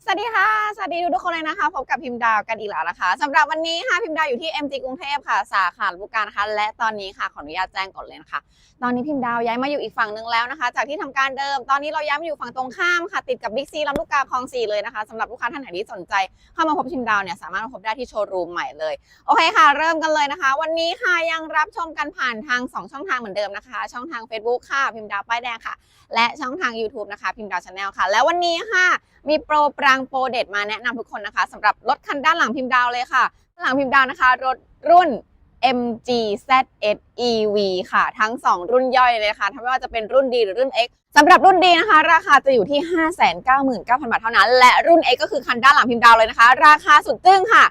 สวัสดีค่ะ สวัสดีทุกคนเลยนะคะ พบกับพิมพ์ดาวกันอีกแล้วนะคะสำหรับวันนี้ค่ะพิมพ์ดาวอยู่ที่ MG กรุงเทพค่ะ สาขาลำลูกกานะคะ และตอนนี้ค่ะขออนุญาตแจ้งก่อนเลยนะคะ ตอนนี้พิมพ์ดาวย้ายมาอยู่อีกฝั่งหนึ่งแล้วนะคะ จากที่ทำการเดิม ตอนนี้เราย้ายมาอยู่ฝั่งตรงข้ามค่ะ ติดกับบิ๊กซีลำลูกกาคลองสี่เลยนะคะสำหรับลูกค้าท่านไหนที่สนใจ เข้ามาพบพิมพ์ดาวเนี่ยสามารถมาพบได้ที่โชว์รูมใหม่เลย โอเคค่ะ เริ่มกันเลยนะคะ วันนี้ค่ะยังรับชมกันผ่านทาง 2 ช่องทางเหมือนเดิมนะคะ ช่องทาง Facebook ค่ะพิมพ์ดาวป้ายแดงค่ะ และช่องทาง YouTube นะคะพิมพ์ดาวชาแนลค่ะ และวันนี้ค่ะมีโปรปรางโปรเด็ดมาแนะนำทุกคนนะคะสำหรับรถคันด้านหลังพิมพ์ดาวเลยค่ะด้านหลังพิมพ์ดาวนะคะ รถรุ่น MG ZS EV ค่ะ ทั้ง 2 รุ่นย่อยเลยนะคะทั้งไม่ว่าจะเป็นรุ่น D หรือรุ่น X สำหรับรุ่น D นะคะ ราคาจะอยู่ที่ 599,000 บาทเท่านั้น และรุ่น X ก็คือคันด้านหลังพิมพ์ดาวเลยนะคะ ราคาสุดตึ้งค่ะ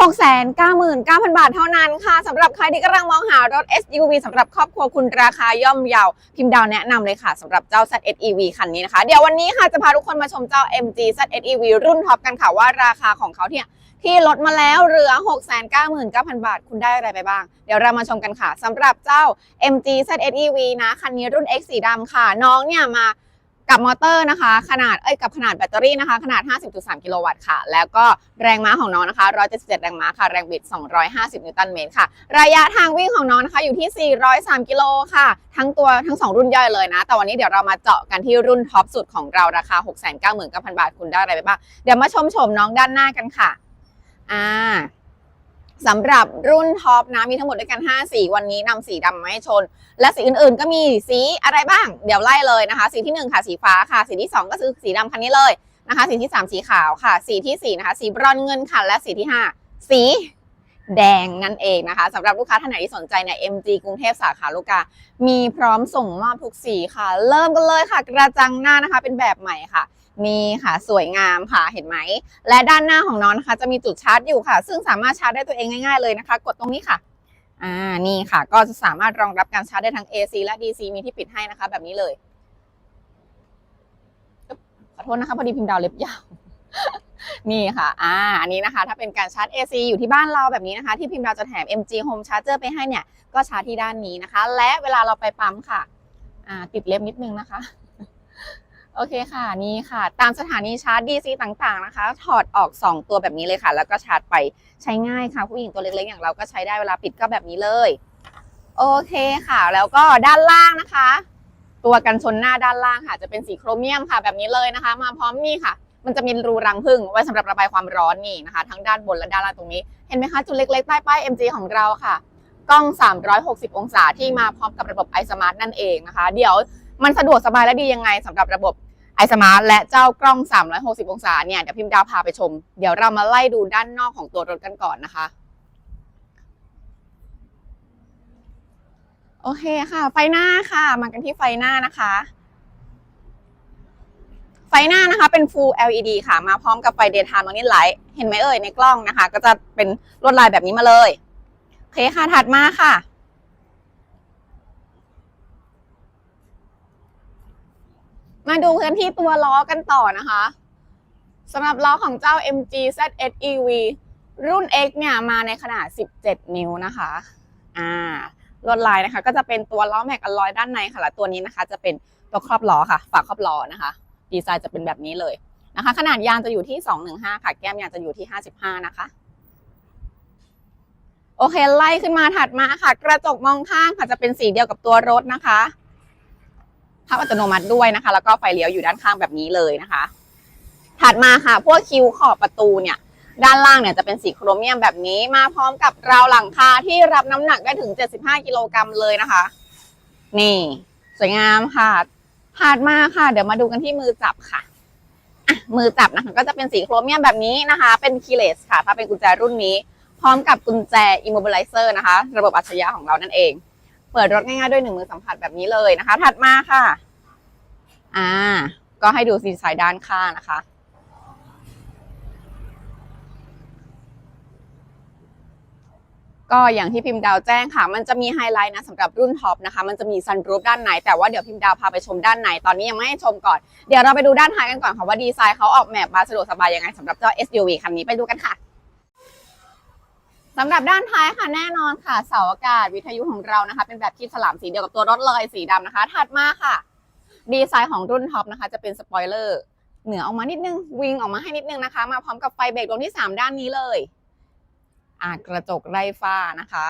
699,000 บาทเท่านั้นค่ะสำหรับใครที่กำลังมองหารถ SUV สำหรับครอบครัวคุณราคาย่อมเยา พิมพ์ดาวแนะนำเลยค่ะสำหรับเจ้า ZEV คันนี้นะคะ เดี๋ยววันนี้ค่ะจะพาทุกคนมาชมเจ้า MG ZEV รุ่นท็อปกันค่ะว่าราคาของเขาเนี่ยที่ลดมาแล้วเหลือ 699,000 บาท คุณได้อะไรไปบ้าง เดี๋ยวเรามาชมกันค่ะสำหรับเจ้า MG ZEV นะ คันนี้รุ่น X สีดำค่ะ น้องเนี่ยมา กับมอเตอร์นะคะ ขนาดเอ้ยกับขนาดแบตเตอรี่นะคะ ขนาด 50.3 กิโลวัตต์ค่ะ แล้วก็แรงม้าของน้องนะคะ 177 แรงม้าค่ะ แรงบิด 250 นิวตันเมตรค่ะ ระยะทางวิ่งของน้องนะคะอยู่ที่ 403 กิโลค่ะ ทั้งตัวทั้ง 2 รุ่นย่อยเลยนะ แต่วันนี้เดี๋ยวเรามาเจาะกันที่รุ่นท็อปสุดของเราราคา 699,000 บาทคุณได้อะไรไปบ้าง เดี๋ยวมาชมชมน้องด้านหน้ากันค่ะ อ่า สำหรับรุ่นท็อปนะมีทั้งหมดด้วยกัน 5 สี วันนี้นำสีดำมาให้ชน และสีอื่นๆ ก็มีสีอะไรบ้าง เดี๋ยวไล่เลยนะคะ สีที่ 1 ค่ะสีฟ้าค่ะ สีที่ 2 ก็คือสีดำคันนี้เลยนะคะ สีที่ 3 สีขาวค่ะ สีทีสี่4 นะคะ สีบรอนเงินค่ะ และสีที่ 5 สีแดงนั่นเองนะคะสำหรับลูกค้าท่านไหนที่สนใจเนี่ย MG กรุงเทพสาขาลูกกา มีพร้อมส่งมอบทุกสีค่ะ เริ่มกันเลยค่ะ กระจังหน้านะคะเป็นแบบใหม่ค่ะ นี่ค่ะสวยงามค่ะเห็นไหม และด้านหน้าของน้องนะคะ จะมีจุดชาร์จอยู่ค่ะ ซึ่งสามารถชาร์จได้ตัวเองง่ายๆเลยนะคะ กดตรงนี้ค่ะอ่านี่ค่ะ ก็จะสามารถรองรับการชาร์จได้ทั้ง AC และ DC มีที่ปิดให้นะคะ แบบนี้เลยขอโทษนะคะพอดีพิมพ์ดาวเล็บยาวนี่ค่ะ อ่า อันนี้นะคะ ถ้าเป็นการชาร์จ AC อยู่ที่บ้านเราแบบนี้นะคะ ที่พิมพ์ดาวจะแถม MG Home Charger ไปให้เนี่ย ก็ชาร์จที่ด้านนี้นะคะ และเวลาเราไปปั๊มค่ะ อ่า ติดเล็บนิดนึงนะคะ โอเคค่ะนี่ค่ะ ตามสถานีชาร์จ DC ต่างๆนะคะ ถอดออก 2 ตัวแบบนี้เลยค่ะ แล้วก็ชาร์จไปใช้ง่ายค่ะ ผู้หญิงตัวเล็กๆอย่างเราก็ใช้ได้เวลาปิดก็แบบนี้เลย โอเคค่ะ แล้วก็ด้านล่างนะคะ ตัวกันชนหน้าด้านล่างค่ะ จะเป็นสีโครเมียมค่ะ แบบนี้เลยนะคะ มาพร้อมนี่ค่ะ มันจะมีรูรังผึ้งไว้สำหรับระบายความร้อนนี่นะคะ ทั้งด้านบนและด้านล่างตรงนี้เห็นไหมคะจุดเล็กๆใต้ป้าย MG ของเราค่ะกล้อง 360 องศาที่มาพร้อมกับระบบ iSmart นั่นเองนะคะ เดี๋ยว มันสะดวกสบายและดียังไงสำหรับระบบ iSmart และเจ้ากล้อง 360 องศาเนี่ยเดี๋ยวพิมพ์ดาวพาไปชม เดี๋ยวเรามาไล่ดูด้านนอกของตัวรถกันก่อนนะคะ โอเคค่ะ ไฟหน้าค่ะ มากันที่ไฟหน้านะคะ ไฟหน้านะคะเป็น Full LED ค่ะ มาพร้อมกับไฟ Daytime Running Light เห็นไหมเอ่ยในกล้องนะคะ ก็จะเป็นลวดลายแบบนี้มาเลย โอเคค่ะถัดมาค่ะ มาดูกันที่ตัวล้อกันต่อนะคะสำหรับล้อของเจ้า MG ZS EV รุ่น X เนี่ยมาในขนาด 17 นิ้วนะคะ อ่า ลวดลายนะคะ ก็จะเป็นตัวล้อแม็กอลลอยด้านในค่ะ และตัวนี้นะคะ จะเป็นตัวครอบล้อค่ะ ฝาครอบล้อนะคะ ดีไซน์จะเป็นแบบนี้เลยนะคะ ขนาดยางจะอยู่ที่ 215 ค่ะ แก้มยางจะอยู่ที่ 55 นะคะ โอเค ไล่ขึ้นมาถัดมาค่ะ กระจกมองข้างค่ะ จะเป็นสีเดียวกับตัวรถนะคะ พับอัตโนมัติด้วยนะคะ แล้วก็ไฟเลี้ยวอยู่ด้านข้างแบบนี้เลยนะคะ ถัดมาค่ะ พวกคิ้วขอบประตูเนี่ย ด้านล่างเนี่ยจะเป็นสีโครเมียมแบบนี้มาพร้อมกับราวหลังคาที่รับน้ำหนักได้ถึง 75 กิโลกรัมเลยนะคะ นี่ สวยงามค่ะถัดมาค่ะ เดี๋ยวมาดูกันที่มือจับค่ะะมือจับนะคะก็จะเป็นสีโครเมียมแบบนี้นะคะ เป็นคีเลสค่ะ ถ้าเป็นกุญแจรุ่นนี้ พร้อมกับกุญแจ immobilizer นะคะ ระบบอัจฉริยะของเรานั่นเอง เปิดรถง่ายๆด้วยหนึ่งมือสัมผัสแบบนี้เลยนะคะ ถัดมาค่ะ อ่า ก็ให้ดูดีไซน์ด้านข้างนะคะก็อย่างที่พิมพ์ดาวแจ้งค่ะ มันจะมีไฮไลท์นะสำหรับรุ่นท็อปนะคะ มันจะมีซันรูฟด้านในแต่ว่าเดี๋ยวพิมพ์ดาวพาไปชมด้านในตอนนี้ยังไม่ให้ชมก่อน เดี๋ยวเราไปดูด้านท้ายกันก่อนค่ะว่าดีไซน์เขาออกแบบมาสะดวกสบายยังไงสำหรับเจ้า SUV คันนี้ไปดูกันค่ะ สำหรับด้านท้ายค่ะแน่นอนค่ะเสาอากาศวิทยุของเรานะคะ เป็นแบบคีบฉลามสีเดียวกับตัวรถเลยสีดำนะคะ ถัดมาค่ะ ดีไซน์ของรุ่นท็อปนะคะ จะเป็นสปอยเลอร์เหนือออกมานิดนึงวิงออกมาให้นิดนึงนะคะ มาพร้อมกับไฟเบรกดวงที่ 3 ด้านนี้เลยอ่ากระจกไร้ฟ้านะคะ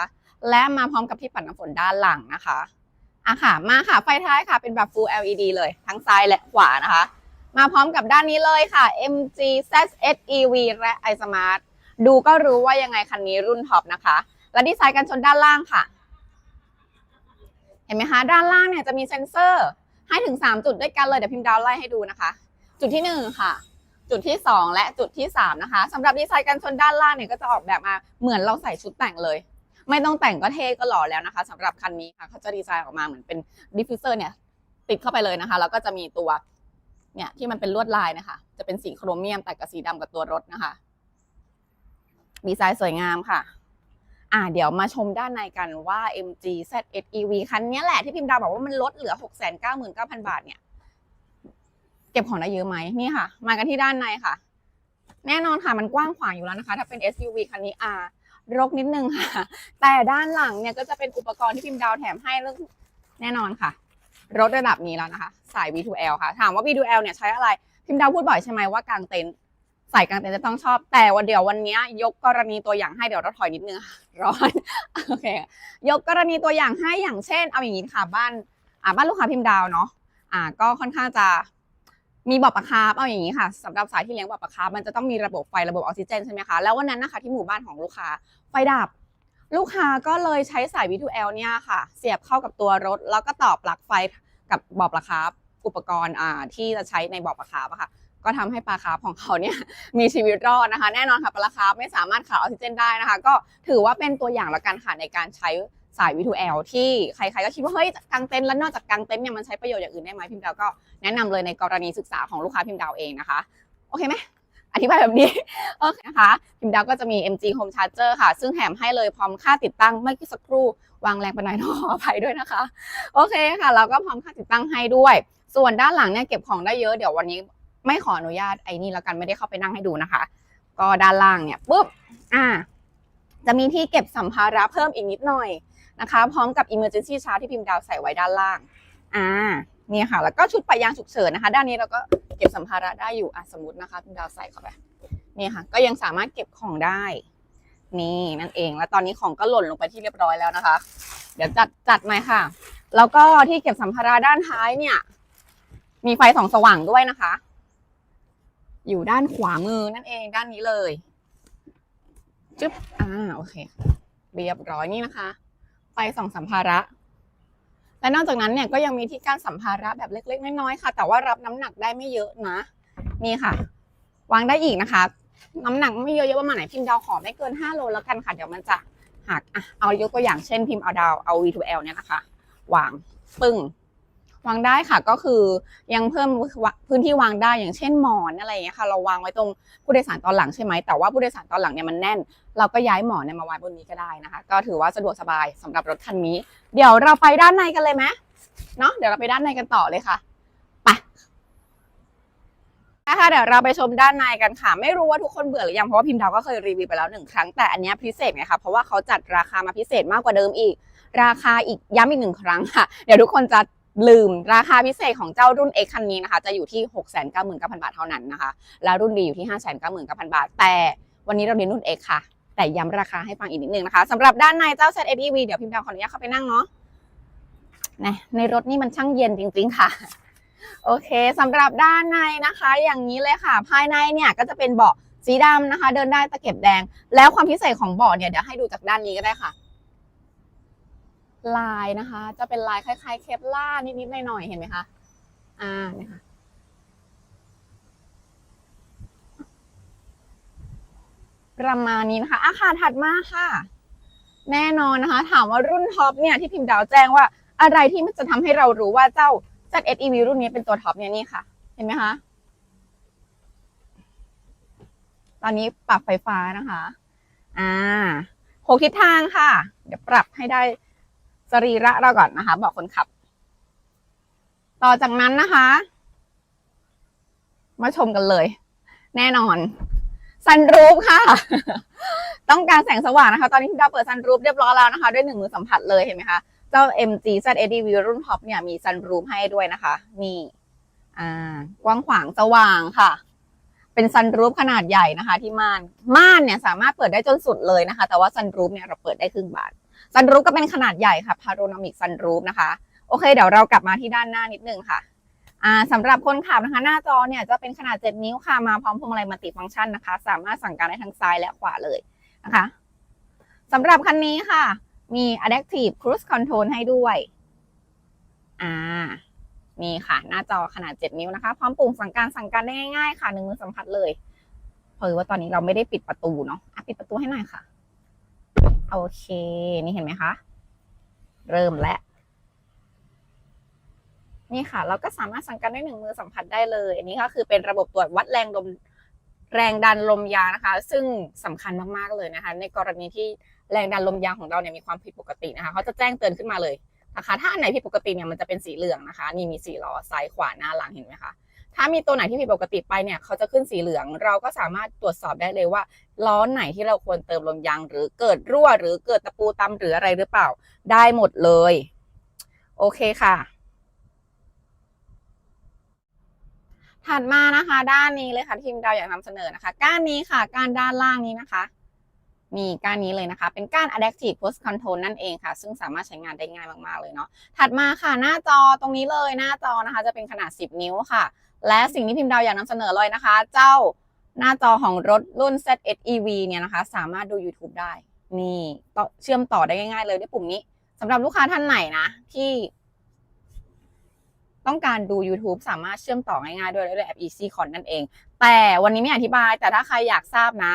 และมาพร้อมกับที่ปัดน้ำฝนด้านหลังนะคะอะค่ะมาค่ะไฟท้ายค่ะเป็นแบบ full LED เลย ทั้งซ้ายและขวานะคะ มาพร้อมกับด้านนี้เลยค่ะ MG ZS EV และ iSmart ดูก็รู้ว่ายังไงคันนี้รุ่นท็อปนะคะ และดีไซน์กันชนด้านล่างค่ะ เห็นไหมคะ ด้านล่างเนี่ยจะมีเซ็นเซอร์ ให้ถึง 3 จุดด้วยกันเลย เดี๋ยวพิมพ์ดาวไล่ให้ดูนะคะ จุดที่ 1 ค่ะ จุดที่ 2 และจุดที่ 3 นะคะสำหรับดีไซน์กันชนด้านล่างเนี่ยก็จะออกแบบมาเหมือนเราใส่ชุดแต่งเลย ไม่ต้องแต่งก็เท่ก็หล่อแล้วนะคะสำหรับคันนี้ค่ะเขาจะดีไซน์ออกมาเหมือนเป็นดิฟฟิวเซอร์เนี่ยติดเข้าไปเลยนะคะ แล้วก็จะมีตัวเนี่ยที่มันเป็นลวดลายนะคะ จะเป็นสีโครเมียมแต่กับสีดำกับตัวรถนะคะ ดีไซน์สวยงามค่ะ อ่าเดี๋ยวมาชมด้านในกันว่า MG ZS EV คันนี้แหละที่พิมพ์ดาวบอกว่ามันลดเหลือ 699,000 บาทเนี่ย เก็บของได้เยอะไหมนี่ค่ะ มากันที่ด้านในค่ะ แน่นอนค่ะมันกว้างขวางอยู่แล้วนะคะ ถ้าเป็น SUV คันนี้อ่ารกนิดนึงค่ะ แต่ด้านหลังเนี่ยก็จะเป็นอุปกรณ์ที่พิมพ์ดาวแถมให้เรื่องแน่นอนค่ะ รถระดับนี้แล้วนะคะ สาย V2L ค่ะ ถามว่า V2L เนี่ยใช้อะไร พิมพ์ดาวพูดบ่อยใช่ไหมว่ากางเต็นท์ ใส่กางเต็นท์จะต้องชอบ แต่วันเดี๋ยววันนี้ยกกรณีตัวอย่างให้เดี๋ยวเราถอยนิดนึงร้อนโอเคยกกรณีตัวอย่างให้อย่างเช่น เอาอย่างนี้ค่ะบ้านอ่าบ้านลูกค้าพิมพ์ดาวเนาะอ่า ก็ค่อนข้างจะมีบ่อปลาคาร์ฟเอาอย่างนี้ค่ะสำหรับสายที่เลี้ยงบ่อปลาคาร์ฟมันจะต้องมีระบบไฟระบบออกซิเจนใช่ไหมคะแล้ววันนั้นนะคะที่หมู่บ้านของลูกค้าไฟดับ ลูกค้าก็เลยใช้สาย V2L เนี่ยค่ะ เสียบเข้ากับตัวรถ แล้วก็ต่อปลั๊กไฟกับบ่อปลาคาร์ฟอุปกรณ์อ่าที่จะใช้ในบ่อปลาคาร์ฟอะค่ะ ก็ทำให้ปลาคาร์ฟของเขาเนี่ยมีชีวิตรอดนะคะ แน่นอนค่ะปลาคาร์ฟไม่สามารถขาดออกซิเจนได้นะคะ ก็ถือว่าเป็นตัวอย่างละกันค่ะในการใช้สาย V2L ที่ใครๆก็คิดว่าเฮ้ยกางเต็นท์แล้วนอกจากกางเต็นท์เนี่ยมันใช้ประโยชน์อย่างอื่นได้ไหมพิมพ์ดาวก็แนะนำเลยในกรณีศึกษาของลูกค้าพิมพ์ดาวเองนะคะโอเคไหมอธิบายแบบนี้โอเคนะคะพิมพ์ดาวก็จะมี MG Home Charger ค่ะ ซึ่งแถมให้เลยพร้อมค่าติดตั้งเมื่อกี้สักครู่วางแรงไปหน่อยต้องขออภัยด้วยนะคะ โอเคค่ะ เราก็พร้อมค่าติดตั้งให้ด้วย ส่วนด้านหลังเนี่ยเก็บของได้เยอะเดี๋ยววันนี้ ไม่ขออนุญาตไอ้นี่แล้วกันไม่ได้เข้าไปนั่งให้ดูนะคะ ก็ด้านล่างเนี่ยปุ๊บอ่า จะมีที่เก็บสัมภาระเพิ่มอีกนิดหน่อยนะคะ พร้อมกับ emergency charge ที่พิมพ์ดาวใส่ไว้ด้านล่าง อ่านี่ค่ะ แล้วก็ชุดปะยางฉุกเฉินนะคะ ด้านนี้เราก็เก็บสัมภาระได้อยู่อะสมมตินะคะพิมพ์ดาวใส่เข้าไปนี่ค่ะ ก็ยังสามารถเก็บของได้ นี่นั่นเอง แล้วตอนนี้ของก็หล่นลงไปที่เรียบร้อยแล้วนะคะ เดี๋ยวจัดจัดหน่อยค่ะ แล้วก็ที่เก็บสัมภาระด้านท้ายเนี่ย มีไฟส่องสว่างด้วยนะคะ อยู่ด้านขวามือนั่นเองด้านนี้เลยจึ๊บอ่าโอเค เรียบร้อยนี่นะคะไฟส่องสัมภาระ และนอกจากนั้นเนี่ยก็ยังมีที่กั้นสัมภาระแบบเล็ก ๆ น้อยๆค่ะ แต่ว่ารับน้ำหนักได้ไม่เยอะนะ นี่ค่ะ วางได้อีกนะคะ น้ำหนักไม่เยอะเยอะประมาณไหนพิมพ์ดาวขอไม่เกิน 5 โลแล้วกันค่ะเดี๋ยวมันจะหักอะเอายกตัวอย่างเช่นพิมพ์เอาดาวเอา V2L เนี่ยนะคะ วางปึ้ง วางได้ค่ะก็คือยังเพิ่มพื้นที่วางได้อย่างเช่นหมอนอะไรอย่างเงี้ยค่ะ เราวางไว้ตรงผู้โดยสารตอนหลังใช่ไหมแต่ว่าผู้โดยสารตอนหลังเนี่ยมันแน่น เราก็ย้ายหมอนเนี่ยมาวางบนนี้ก็ได้นะคะ ก็ถือว่าสะดวกสบายสำหรับรถคันนี้ เดี๋ยวเราไปด้านในกันเลยไหมเนาะเดี๋ยวเราไปด้านในกันต่อเลยค่ะไปนะคะเดี๋ยวเราไปชมด้านในกันค่ะ ไม่รู้ว่าทุกคนเบื่อหรือยังเพราะว่าพิมพ์ดาวก็เคยรีวิวไปแล้วหนึ่งครั้งแต่อันนี้พิเศษไงคะเพราะว่าเขาจัดราคามาพิเศษมากกว่าเดิมอีก ราคาอีกย้ำอีกหนึ่งครั้งค่ะเดี๋ยวทุกคนจะ ลืมราคาพิเศษของเจ้ารุ่น X คันนี้นะคะ จะอยู่ที่ 699,000 บาทเท่านั้นนะคะ แล้วรุ่นดีอยู่ที่ 599,000 บาท แต่วันนี้เราเน้นรุ่น X ค่ะ แต่ย้ำราคาให้ฟังอีกนิดนึงนะคะสำหรับด้านในเจ้า z e v เดี๋ยวพิมพ์ดาวขออนุญาตเข้าไปนั่งเนาะนะในรถนี่มันช่างเย็นจริง ๆ ค่ะ โอเคสำหรับด้านในนะคะ อย่างนี้เลยค่ะ ภายในเนี่ยก็จะเป็นเบาะสีดำนะคะ เดินได้ตะเข็บแดง แล้วความพิเศษของเบาะเนี่ยเดี๋ยวให้ดูจากด้านนี้ก็ได้ค่ะ ลายนะคะ จะเป็นลายคล้ายๆ เคปล่าร์นิดๆหน่อยๆเห็นไหมคะอ่าเนี่ยค่ะประมาณนี้นะคะ อาคารถัดมาค่ะ แน่นอนนะคะ ถามว่ารุ่นท็อปเนี่ยที่พิมพ์ดาวแจ้งว่า อะไรที่มันจะทำให้เรารู้ว่าเจ้า ZSEV รุ่นนี้เป็นตัวท็อปเนี่ยนี่ค่ะ เห็นไหมคะ ตอนนี้ปรับไฟฟ้านะคะ อ่าหกทิศทางค่ะ เดี๋ยวปรับให้ได้ สรีระเราก่อนนะคะ บอกคนขับ ต่อจากนั้นนะคะ มาชมกันเลย แน่นอน ซันรูฟค่ะ ต้องการแสงสว่างนะคะ ตอนนี้พี่ดาวเปิดซันรูฟเรียบร้อยแล้วนะคะ ด้วยหนึ่งมือสัมผัสเลยเห็นไหมคะ เจ้า MG ZADV รุ่นท็อปเนี่ยมีซันรูฟให้ด้วยนะคะนี่อ่ากว้างขวางสว่างค่ะเป็นซันรูฟขนาดใหญ่นะคะ ที่ม่าน ม่านเนี่ยสามารถเปิดได้จนสุดเลยนะคะ แต่ว่าซันรูฟเนี่ยเราเปิดได้ครึ่งบาน ซันรูฟก็เป็นขนาดใหญ่ค่ะพาโรนามิกซันรูฟนะคะ โอเค เดี๋ยวเรากลับมาที่ด้านหน้านิดนึงค่ะสำหรับคนขับนะคะ หน้าจอเนี่ยจะเป็นขนาด 7 นิ้วค่ะ มาพร้อมพวงมาลัยมัลติฟังก์ชันนะคะ สามารถสั่งการได้ทั้งซ้ายและขวาเลยนะคะสำหรับคันนี้ค่ะ มี Adaptive Cruise Control ให้ด้วย อ่านี่ค่ะ หน้าจอขนาด 7 นิ้วนะคะ พร้อมปุ่มสั่งการสั่งการได้ง่ายๆ ค่ะหนึ่งมือสัมผัสเลยเผยว่าตอนนี้เราไม่ได้ปิดประตูเนาะะปิดประตูให้หน่อยค่ะ โอเค นี่เห็นไหมคะ เริ่มแล้ว นี่ค่ะ เราก็สามารถสั่งการด้วยหนึ่งมือสัมผัสได้เลย อันนี้ก็คือเป็นระบบตรวจวัดแรงลมแรงดันลมยางนะคะ ซึ่งสำคัญมากๆเลยนะคะ ในกรณีที่แรงดันลมยางของเราเนี่ยมีความผิดปกตินะคะเขาจะแจ้งเตือนขึ้นมาเลยนะคะ ถ้าอันไหนผิดปกติเนี่ยมันจะเป็นสีเหลืองนะคะ นี่มีสีล้อซ้ายขวาหน้าหลังเห็นไหมคะ ถ้ามีตัวไหนที่ผิดปกติไปเนี่ยเขาจะขึ้นสีเหลือง เราก็สามารถตรวจสอบได้เลยว่าล้อไหนที่เราควรเติมลมยาง หรือเกิดรั่ว หรือเกิดตะปูตำหรืออะไรหรือเปล่า ได้หมดเลย โอเคค่ะ ถัดมานะคะ ด้านนี้เลยค่ะทีมดาวอยากนำเสนอนะคะ ก้านนี้ค่ะ ก้านด้านล่างนี้นะคะมีก้านนี้เลยนะคะ เป็นก้าน Adaptive Post Control นั่นเองค่ะ ซึ่งสามารถใช้งานได้ง่ายมาก ๆ เลยเนาะ ถัดมาค่ะหน้าจอตรงนี้เลยหน้าจอนะคะ จะเป็นขนาด 10 นิ้วค่ะ และสิ่งที่พิมพ์ดาวอยากนำเสนอเลยนะคะ เจ้าหน้าจอของรถรุ่น ZSEV เนี่ยนะคะ สามารถดู YouTube ได้ นี่เชื่อมต่อได้ง่าย ๆ เลยด้วยปุ่มนี้สำหรับลูกค้าท่านไหนนะ ที่ ต้องการดู YouTube สามารถเชื่อมต่อง่ายๆด้วยด้วยแอป EasyCon นั่นเอง แต่วันนี้ไม่อธิบายแต่ถ้าใครอยากทราบนะ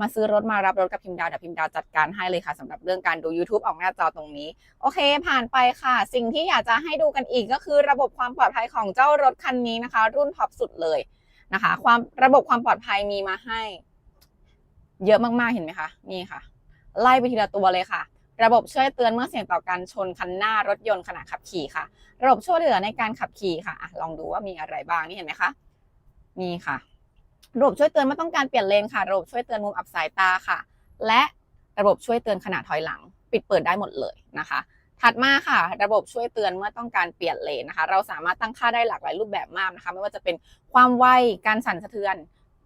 มาซื้อรถมารับรถกับพิมดาวเดี๋ยวพิมดาวจัดการให้เลยค่ะสำหรับเรื่องการดู YouTube ออกหน้าจอตรงนี้ โอเค ผ่านไปค่ะ สิ่งที่อยากจะให้ดูกันอีกก็คือระบบความปลอดภัยของเจ้ารถคันนี้นะคะ รุ่นท็อปสุดเลยนะคะ ความระบบความปลอดภัยมีมาให้ เยอะมากๆเห็นไหมคะนี่ค่ะ ไล่ไปทีละตัวเลยค่ะระบบช่วยเตือนเมื่อเสี่ยงต่อการชนคันหน้ารถยนต์ขณะขับขี่ค่ะ ระบบช่วยเหลือในการขับขี่ค่ะอะลองดูว่ามีอะไรบ้างนี่เห็นไหมคะนี่ค่ะ ระบบช่วยเตือนเมื่อต้องการเปลี่ยนเลนค่ะ ระบบช่วยเตือนมุมอับสายตาค่ะ และระบบช่วยเตือนขณะถอยหลัง ปิดเปิดได้หมดเลยนะคะ ถัดมาค่ะ ระบบช่วยเตือนเมื่อต้องการเปลี่ยนเลนนะคะ เราสามารถตั้งค่าได้หลากหลายรูปแบบมากนะคะ ไม่ว่าจะเป็นความไว การสั่นสะเทือน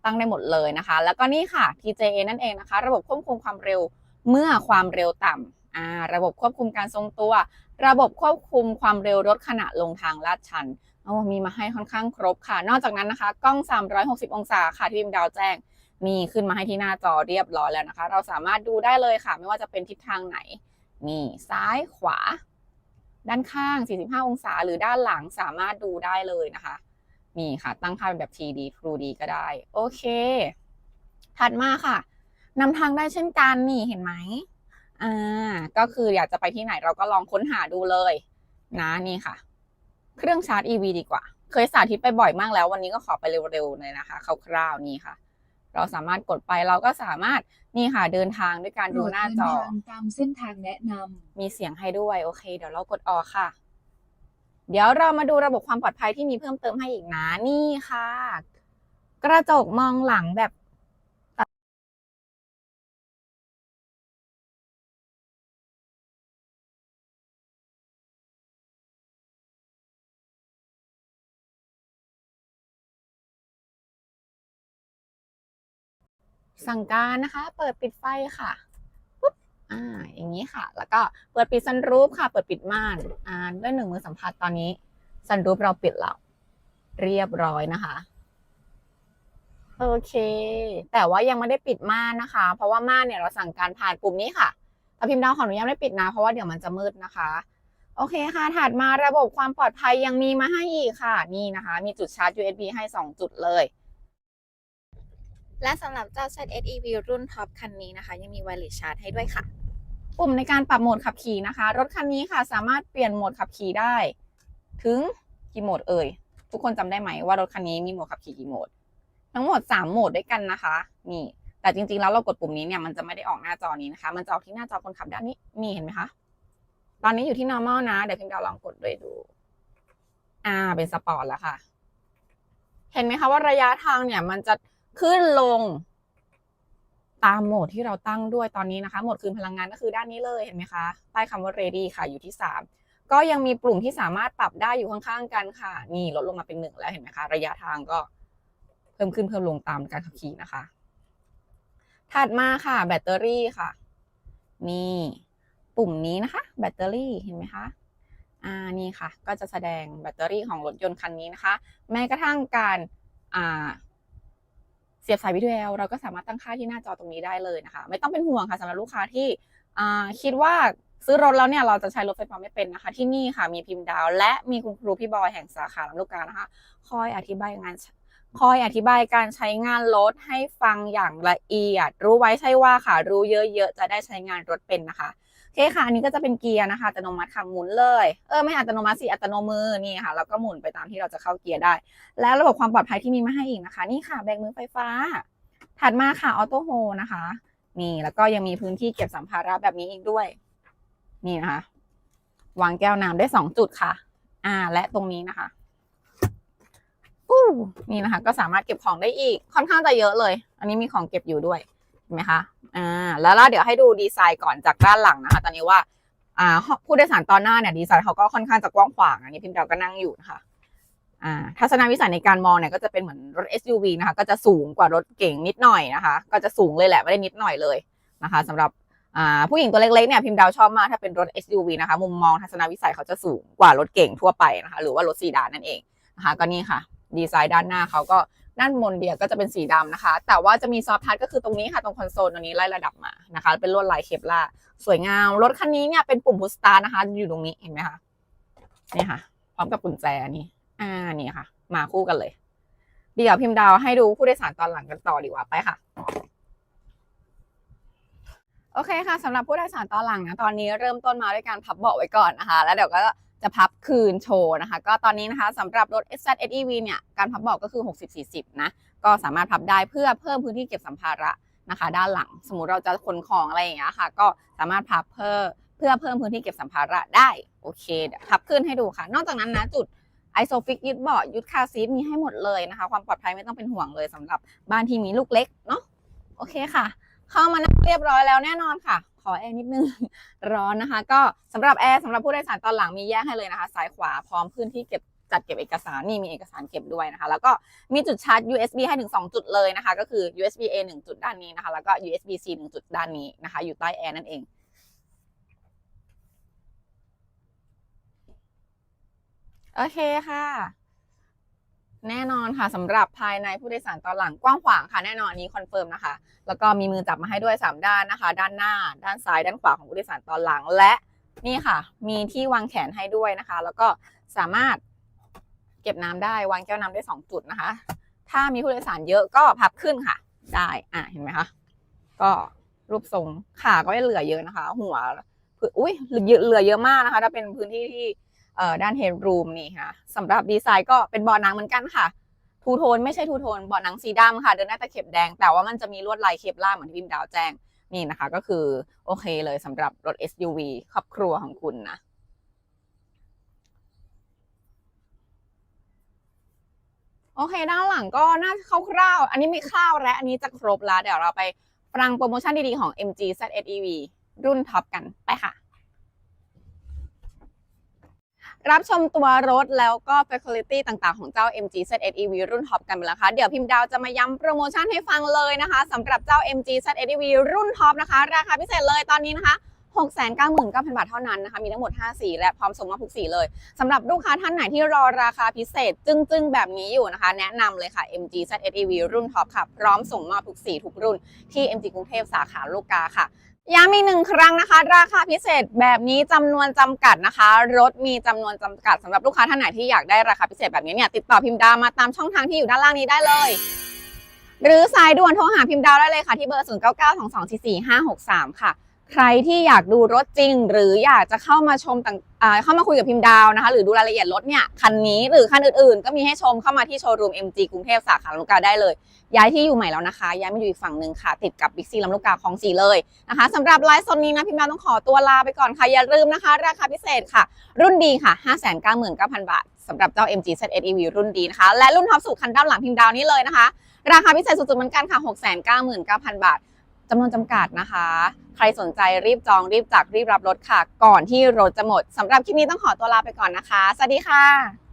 ตั้งได้หมดเลยนะคะ แล้วก็นี่ค่ะ TJA นั่นเองนะคะ ระบบควบคุมความเร็วเมื่อความเร็วต่ำระบบควบคุมการทรงตัว ระบบควบคุมความเร็วรถขณะลงทางลาดชัน โอ้มีมาให้ค่อนข้างครบค่ะ นอกจากนั้นนะคะ กล้อง 360 องศาค่ะที่พิมดาวแจ้ง มีขึ้นมาให้ที่หน้าจอเรียบร้อยแล้วนะคะ เราสามารถดูได้เลยค่ะ ไม่ว่าจะเป็นทิศทางไหน นี่ซ้ายขวา ด้านข้าง 45 องศา หรือด้านหลังสามารถดูได้เลยนะคะ นี่ค่ะ ตั้งค่าเป็นแบบ TD True D ก็ได้ โอเค ถัดมาค่ะนำทางได้เช่นกันนี่เห็นไหมอ่าก็คืออยากจะไปที่ไหนเราก็ลองค้นหาดูเลย นะนี่ค่ะ เครื่องชาร์จ EV ดีกว่า เคยสาธิตไปบ่อยมากแล้ว วันนี้ก็ขอไปเร็วๆเลยนะคะคร่าวๆนี่ค่ะ เราสามารถกดไปเราก็สามารถนี่ค่ะเดินทางด้วยการดูหน้าจอโปรดเดินทางตามเส้นทางแนะนำมีเสียงให้ด้วยโอเค เดี๋ยวเรากดออกค่ะ เดี๋ยวเรามาดูระบบความปลอดภัยที่มีเพิ่มเติมให้อีกนะนี่ค่ะ กระจกมองหลังแบบ สั่งการนะคะ เปิดปิดไฟค่ะปุ๊บอ่าอย่างนี้ค่ะ แล้วก็เปิดปิดซันรูฟค่ะ เปิดปิดม่านอ่าด้วยหนึ่งมือสัมผัสตอนนี้ซันรูฟเราปิดแล้วเรียบร้อยนะคะโอเค แต่ว่ายังไม่ได้ปิดม่านนะคะ เพราะว่าม่านเนี่ยเราสั่งการผ่านปุ่มนี้ค่ะแต่พิมพ์ดาวขออนุญาตไม่ปิดนะ เพราะว่าเดี๋ยวมันจะมืดนะคะ โอเคค่ะ ถัดมาระบบความปลอดภัยยังมีมาให้อีกค่ะ นี่นะคะ มีจุดชาร์จ USB ให้ 2 จุดเลย และสำหรับเจ้า ZSEV รุ่นท็อปคันนี้นะคะ ยังมี wireless charge ให้ด้วยค่ะ ปุ่มในการปรับโหมดขับขี่นะคะ รถคันนี้ค่ะสามารถเปลี่ยนโหมดขับขี่ได้ ถึงกี่โหมดเอ่ย ทุกคนจำได้ไหมว่ารถคันนี้มีโหมดขับขี่กี่โหมด ทั้งหมด 3 โหมดด้วยกันนะคะ นี่ แต่จริงๆ แล้วเรากดปุ่มนี้เนี่ยมันจะไม่ได้ออกหน้าจอนี้นะคะ มันจะออกที่หน้าจอคนขับด้านนี้ นี่เห็นไหมคะ ตอนนี้อยู่ที่ normal นะ เดี๋ยวพิมพ์ดาวลองกดด้วยดู อ่า เป็นสปอร์ตแล้วค่ะ เห็นไหมคะว่าระยะทางเนี่ยมันจะ ขึ้นลง ตามโหมดที่เราตั้งด้วยตอนนี้นะคะโหมดคืนพลังงานก็คือด้านนี้เลยเห็นไหมคะใต้คำว่า ready ค่ะอยู่ที่ 3 ก็ยังมีปุ่มที่สามารถปรับได้อยู่ข้างๆกันค่ะ นี่ลดลงมาเป็นหนึ่งแล้วเห็นไหมคะ ระยะทางก็เพิ่มขึ้นเพิ่มลงตามการขับขี่นะคะ ถัดมาค่ะแบตเตอรี่ค่ะ นี่ปุ่มนี้นะคะ แบตเตอรี่เห็นไหมคะอ่านี่ค่ะ ก็จะแสดงแบตเตอรี่ของรถยนต์คันนี้นะคะ แม้กระทั่งการอ่า เสียบสายวิดีโอเราก็สามารถตั้งค่าที่หน้าจอตรงนี้ได้เลยนะคะ ไม่ต้องเป็นห่วงค่ะสำหรับลูกค้าที่คิดว่าซื้อรถแล้วเนี่ยเราจะใช้รถไฟฟ้าไม่เป็นนะคะ ที่นี่ค่ะมีพิมพ์ดาว และมีคุณครูพี่บอยแห่งสาขาลำลูกกานะคะ คอยอธิบายงานคอยอธิบายการใช้งานรถให้ฟังอย่างละเอียด รู้ไว้ใช่ว่าค่ะ รู้เยอะๆจะได้ใช้งานรถเป็นนะคะ เคค่ะอันนี้ก็จะเป็นเกียร์นะคะอัตโนมัติค่ะหมุนเลยเออไม่อัตโนมัติสิอัตโนมือนี่ค่ะแล้วก็หมุนไปตามที่เราจะเข้าเกียร์ได้ แล้วระบบความปลอดภัยที่มีมาให้อีกนะคะ นี่ค่ะแบกมือไฟฟ้า ถัดมาค่ะออโต้โฮนะคะนี่แล้วก็ยังมีพื้นที่เก็บสัมภาระแบบนี้อีกด้วย นี่นะคะ วางแก้วน้ำได้สองจุดค่ะ อ่า และตรงนี้นะคะอู้นี่นะคะ ก็สามารถเก็บของได้อีก ค่อนข้างจะเยอะเลย อันนี้มีของเก็บอยู่ด้วย ไหมคะอ่าแล้วเราเดี๋ยวให้ดูดีไซน์ก่อนจากด้านหลังนะคะ ตอนนี้ว่าอ่าผู้โดยสารตอนหน้าเนี่ยดีไซน์เขาก็ค่อนข้างจะกว้างขวางอันนี้พิมพ์ดาวก็นั่งอยู่นะคะอ่าทัศนวิสัยในการมองเนี่ยก็จะเป็นเหมือนรถ SUV นะคะ ก็จะสูงกว่ารถเก่งนิดหน่อยนะคะ ก็จะสูงเลยแหละไม่ได้นิดหน่อยเลยนะคะสำหรับผู้หญิงตัวเล็กๆเนี่ยพิมพ์ดาวชอบมากถ้าเป็นรถ SUV นะคะ มุมมองทัศนวิสัยเขาจะสูงกว่ารถเก่งทั่วไปนะคะ หรือว่ารถซีดานนั่นเองนะคะ ก็นี่ค่ะ ดีไซน์ด้านหน้าเขาก็ ด้านบนเดียก็จะเป็นสีดำนะคะ แต่ว่าจะมีซอฟท์ทัชก็คือตรงนี้ค่ะตรงคอนโซลตรงนี้ไล่ระดับมานะคะ เป็นลวดลายเคปลาสวยงามรถคันนี้เนี่ยเป็นปุ่มพุชสตาร์นะคะ อยู่ตรงนี้เห็นไหมคะนี่ค่ะ พร้อมกับกุญแจนี่อ่านี่ค่ะ มาคู่กันเลยเดี๋ยวพิมพ์ดาวให้ดูผู้โดยสารตอนหลังกันต่อดีกว่าไปค่ะโอเคค่ะสำหรับผู้โดยสารตอนหลังนะตอนนี้เริ่มต้นมาด้วยการพับเบาะไว้ก่อนนะคะ แล้วเดี๋ยวก็ จะพับคืนโชว์นะคะ ก็ตอนนี้นะคะสำหรับรถ SZ SEV เนี่ยการพับเบาะก็คือ 60-40 นะ ก็สามารถพับได้เพื่อเพิ่มพื้นที่เก็บสัมภาระนะคะ ด้านหลัง สมมุติเราจะขนของอะไรอย่างเงี้ยค่ะ ก็สามารถพับเพิ่มเพื่อเพิ่มพื้นที่เก็บสัมภาระได้โอเคเดี๋ยวพับขึ้นให้ดูค่ะ นอกจากนั้นนะจุดไอโซฟิกยึดเบาะยึดคาซีทมีให้หมดเลยนะคะ ความปลอดภัยไม่ต้องเป็นห่วงเลยสำหรับบ้านที่มีลูกเล็กเนาะโอเคค่ะ เข้ามานั่งเรียบร้อยแล้วแน่นอนค่ะ ขอแอร์นิดนึง ร้อนนะคะ ก็สำหรับแอร์สำหรับผู้โดยสารตอนหลังมีแยกให้เลยนะคะ ซ้ายขวาพร้อมพื้นที่เก็บจัดเก็บเอกสารนี่มีเอกสารเก็บด้วยนะคะ แล้วก็มีจุดชาร์จ USB ให้ถึง 2 จุดเลยนะคะ ก็คือ USB A 1 จุดด้านนี้นะคะ แล้วก็ USB C 1 จุดด้านนี้นะคะ อยู่ใต้แอร์นั่นเองโอเคค่ะ แน่นอนค่ะสำหรับภายในผู้โดยสารตอนหลังกว้างขวางค่ะแน่นอนนี้คอนเฟิร์มนะคะ แล้วก็มีมือจับมาให้ด้วย 3 ด้านนะคะ ด้านหน้า ด้านซ้ายด้านขวาของผู้โดยสารตอนหลังและนี่ค่ะ มีที่วางแขนให้ด้วยนะคะ แล้วก็สามารถเก็บน้ำได้วางแก้วน้ำได้ 2 จุดนะคะ ถ้ามีผู้โดยสารเยอะก็พับขึ้นค่ะ ได้อะเห็นไหมคะก็รูปทรงขาก็ไม่เหลือเยอะนะคะ หัวอุ้ยเหลือเยอะเหลือเยอะมากนะคะ ถ้าเป็นพื้นที่ที่ ด้านเฮดรูมนี่ค่ะสำหรับดีไซน์ก็เป็นเบาะหนังเหมือนกันค่ะทูโทนไม่ใช่ทูโทนเบาะหนังสีดำค่ะ เดินหน้าตะเข็บแดง แต่ว่ามันจะมีลวดลายเคปล่าเหมือนที่พิมดาวแจ้งนี่นะคะ ก็คือโอเคเลยสำหรับรถ SUV ครอบครัวของคุณนะโอเค ด้านหลังก็น่าจะคร่าวๆ อันนี้ไม่คร่าวและอันนี้จะครบแล้ว เดี๋ยวเราไปฟังโปรโมชั่นดีๆ ของ MG ZSEV รุ่นท็อปกันไปค่ะ รับชมตัวรถแล้วก็ Facility ต่างๆ ของเจ้า MG ZSEV รุ่นท็อปกันไปแล้วค่ะ เดี๋ยวพิมพ์ดาวจะมาย้ำโปรโมชั่นให้ฟังเลยนะคะสำหรับเจ้า MG ZSEV รุ่นท็อปนะคะ ราคาพิเศษเลยตอนนี้นะคะ699,000 บาทเท่านั้นนะคะ มีทั้งหมด 5 สี และพร้อมส่งมอบทุกสีเลยสำหรับลูกค้าท่านไหนที่รอราคาพิเศษ จึ้งๆ แบบนี้อยู่นะคะ แนะนำเลยค่ะ MG ZSEV รุ่นท็อปค่ะ พร้อมส่งมอบทุกสีทุกรุ่นที่ MG กรุงเทพสาขาลูกกาค่ะ ย้ำอีกหนึ่งครั้งนะคะ ราคาพิเศษแบบนี้จำนวนจำกัดนะคะ รถมีจำนวนจำกัดสำหรับลูกค้าท่านไหนที่อยากได้ราคาพิเศษแบบนี้เนี่ยติดต่อพิมพ์ดาวมาตามช่องทางที่อยู่ด้านล่างนี้ได้เลย หรือสายด่วนโทรหาพิมพ์ดาวได้เลยค่ะที่เบอร์ 0 9 9 2 2 4 4 5 6 3 ค่ะ ใครที่อยากดูรถจริง หรืออยากจะเข้ามาชมต่างเข้ามาคุยกับพิมพ์ดาวนะคะ หรือดูรายละเอียดรถเนี่ยคันนี้หรือคันอื่นๆ ก็มีให้ชมเข้ามาที่โชว์รูม MG กรุงเทพสาขาลำลูกกาได้เลย ย้ายที่อยู่ใหม่แล้วนะคะ ย้ายมาอยู่อีกฝั่งหนึ่งค่ะ ติดกับบิ๊กซีลำลูกกาคลองสีเลยนะคะสำหรับไลฟ์สดนี้นะพิมพ์ดาวต้องขอตัวลาไปก่อนค่ะ อย่าลืมนะคะ ราคาพิเศษค่ะ รุ่นดีค่ะ 599,000 บาทสำหรับเจ้า MG ZSEV รุ่นดีนะคะ และรุ่นท็อปสุดคันด้านหลังพิมพ์ดาวนี้เลยนะคะ ราคาพิเศษสุดๆเหมือนกันค่ะ 699,000 บาท จำนวนจำกัดนะคะ ใครสนใจรีบจองรีบจักรีบรับรถค่ะ ก่อนที่รถจะหมดสำหรับคลิปนี้ต้องขอตัวลาไปก่อนนะคะ สวัสดีค่ะ